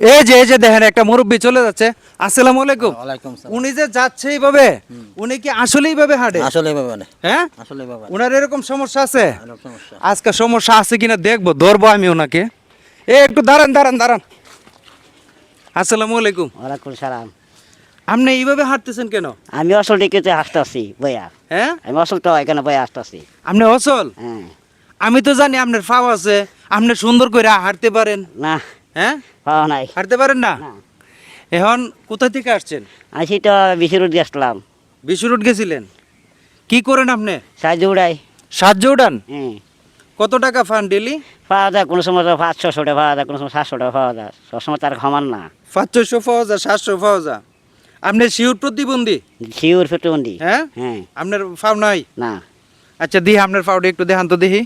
এই যে এই যে দেখেন একটা মুরব্বী চলে যাচ্ছে। আসসালামু আলাইকুম। উনি যে যাচ্ছে এইভাবে উনি কি আসলে এইভাবে হাঁটে? আসলে হ্যাঁ? আসলে ওনার এরকম সমস্যা আছে? আজকে সমস্যা আছে কিনা দেখব ধরবো আমি ওনাকে। এ একটু দাঁড়ান দাঁড়ান দাঁড়ান। আসসালামু আলাইকুম। ওয়ালাইকুম সালাম। আপনি এইভাবে হাঁটতেছেন কেন? আমি অসল আসতেছি বইয়া। হ্যাঁ? আমি অসলটা এখানে বইয়া আসতেছি আপনি অচল হ্যাঁ। আমি তো জানি আপনার ফাও আছে আপনি সুন্দর করে হাঁটতে পারেন। না হ্যাঁ? পাওয়া নাই। হাঁটতে পারেন না? এখন কোথা থেকে আসছেন? আসি তো বেশি দিয়ে আসলাম বিশু রোড গেছিলেন? কি করেন আপনি? সাহায্য উড়াই। সাহায্য হ্যাঁ কত টাকা ফান ডেলি পাওয়া যায় কোনো সময় তো পাঁচশো টাকা পাওয়া যায় কোনো সময় সাতশো টাকা পাওয়া যায়। সবসময় তার সমান না। পাঁচশো পাওয়া যায় সাতশো পাওয়া যায়। আপনার শিউর প্রতিবন্ধী? শিউর ফেটুবন্দি হ্যাঁ? হ্যাঁ। আপনার ফাও নাই? না। আচ্ছা দিহি আপনার ফাউটা একটু দেখান তো দেখি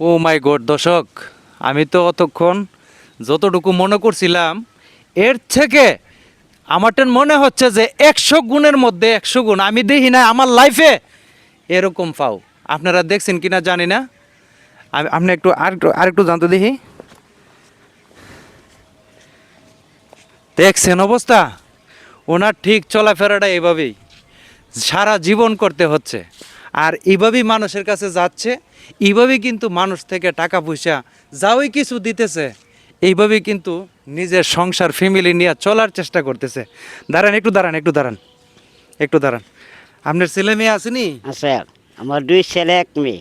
ও মাই গড দর্শক। আমি তো অতক্ষণ যতটুকু মনে করছিলাম, এর থেকে আমারটা মনে হচ্ছে যে একশো গুণের মধ্যে একশো গুণ। আমি দেখি না আমার লাইফে এরকম পাও। আপনারা দেখছেন কিনা জানি না। আপনি একটু আরেকটু আরেকটু জানতে দেখি। দেখছেন অবস্থা? ওনার ঠিক চলাফেরাটা এভাবেই। সারা জীবন করতে হচ্ছে। আর এইভাবেই মানুষের কাছে যাচ্ছে এইভাবেই কিন্তু মানুষ থেকে টাকা পয়সা যাওই কিছু দিতেছে এইভাবেই কিন্তু নিজের সংসার ফ্যামিলি নিয়ে চলার চেষ্টা করতেছে। দাঁড়ান একটু দাঁড়ান একটু দাঁড়ান একটু দাঁড়ান। আপনার ছেলে মেয়ে আসেনি আছে আমার দুই ছেলে এক মেয়ে।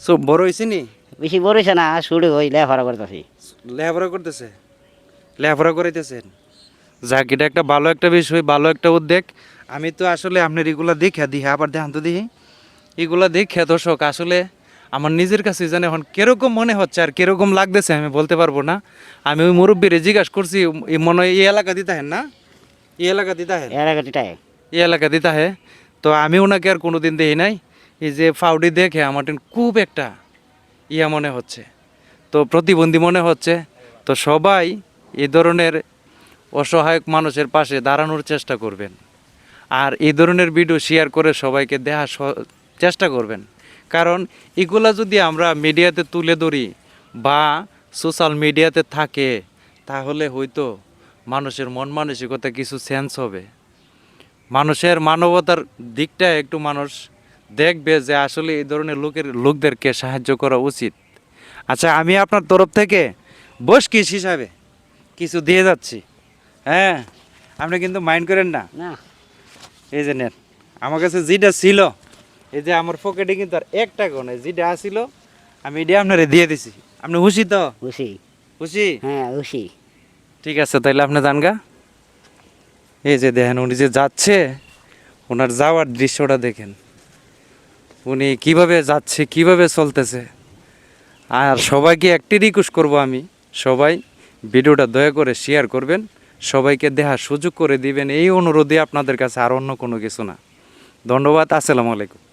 সব বড় হয়েছেনি বেশি বড় হয়েছে না শুরু হই লেখাপড়া করতেছি। লেখাপড়া করতেছে? লেখাপড়া করাইতেছেন? যাক এটা একটা ভালো একটা বিষয় ভালো একটা উদ্যোগ। আমি তো আসলে আপনার এগুলা দেখে দিহা আবার দেখান তো দিহি এগুলা দেখে দর্শক আসলে আমার নিজের কাছে জানে এখন কীরকম মনে হচ্ছে আর কীরকম লাগতেছে আমি বলতে পারব না। আমি ওই মুরব্বীরে জিজ্ঞাসা করছি এই মনে হয় এই এলাকা দিতে হেন না? এই এলাকা দিতে হেন এলাকাটিটাই এই এলাকা দিতে হে তো আমি ওনাকে আর কোনো দিন দেখি নাই। এই যে ফাউডি দেখে আমার খুব একটা ইয়া মনে হচ্ছে। তো প্রতিবন্ধী মনে হচ্ছে। তো সবাই এই ধরনের অসহায়ক মানুষের পাশে দাঁড়ানোর চেষ্টা করবেন। আর এই ধরনের ভিডিও শেয়ার করে সবাইকে দেহা চেষ্টা করবেন। কারণ এগুলা যদি আমরা মিডিয়াতে তুলে ধরি বা সোশ্যাল মিডিয়াতে থাকে তাহলে হয়তো মানুষের মন মানসিকতা কিছু সেন্স হবে। মানুষের মানবতার দিকটা একটু মানুষ দেখবে যে আসলে এই ধরনের লোকের লোকদেরকে সাহায্য করা উচিত। আচ্ছা আমি আপনার তরফ থেকে বসকিস হিসাবে কিছু দিয়ে যাচ্ছি। হ্যাঁ আপনি কিন্তু মাইন্ড করেন না? না। এই যে নেন আমার কাছে যেটা ছিল এই যে আমার পকেটে কিন্তু আর এক টাকাও নেই যেটা আসিল আমি এটা আপনারে দিয়ে দিছি। আপনি খুশি তো? খুশি। খুশি? হ্যাঁ খুশি। ঠিক আছে তাইলে আপনি যান গা। এই যে দেখেন উনি যে যাচ্ছে ওনার যাওয়ার দৃশ্যটা দেখেন। উনি কীভাবে যাচ্ছে কীভাবে চলতেছে। আর সবাইকে একটি রিকোয়েস্ট করব আমি সবাই ভিডিওটা দয়া করে শেয়ার করবেন। সবাইকে দেখার সুযোগ করে দিবেন এই অনুরোধে আপনাদের কাছে আর অন্য কোনো কিছু না। ধন্যবাদ আসসালামু আলাইকুম।